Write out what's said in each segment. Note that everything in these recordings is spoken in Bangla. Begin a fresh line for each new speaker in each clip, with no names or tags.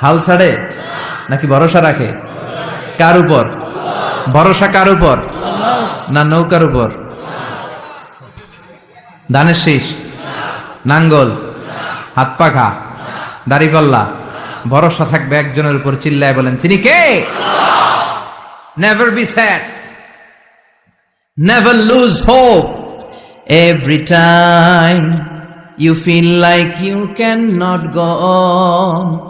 হাল ছাড়ে? নাকি ভরসা রাখে? কার উপর? ভরসা কার উপর? না নৌকার উপর? ধানের শীষ? নাঙ্গল? হাত পাখা? দাড়িপাল্লা ভরসা থাকবে একজনের উপর, চিল্লায় বলেন, তিনি কে? Never be sad never lose hope every time You feel like you cannot go on.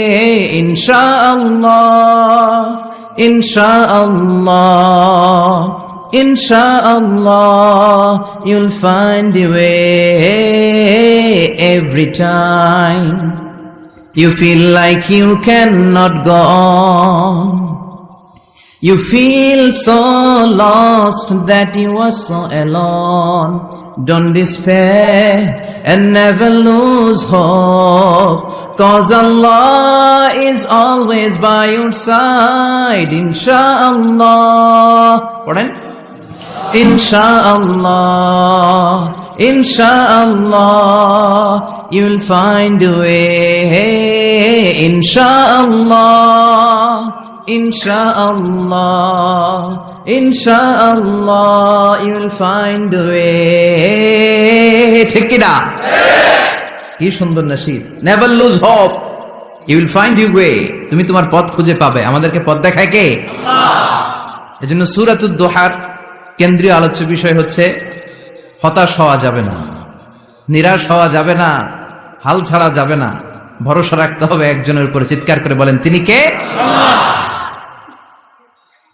inshallah inshallah inshallah you'll find the way every time. You feel like you cannot go on. You feel so lost that you are so alone. Don't despair and never lose hope. Cause Allah is always by your side, insha'Allah. Pardon? Insha'Allah, Insha'Allah, you'll find a way. Insha'Allah, Insha'Allah. You'll find a way. ঠিক কিনা? কি সুন্দর Nasir never lose hope you will find you way তুমি তোমার পথ খুঁজে পাবে। আমাদেরকে পথ দেখায় কে? এজন্য সুরাতুদ দোহার কেন্দ্রীয় আলোচ্য বিষয় হচ্ছে হতাশ হওয়া যাবে না নিরাশ হওয়া যাবে না হাল ছাড়া যাবে না ভরসা রাখতে হবে একজনের উপরে। চিৎকার করে বলেন তিনি কে?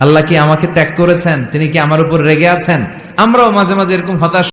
আল্লাহ কি আমাকে ত্যাগ করেছেন? তিনি কি আমার উপর রেগে আছেন? আমরাও মাঝে মাঝে এরকম হতাশ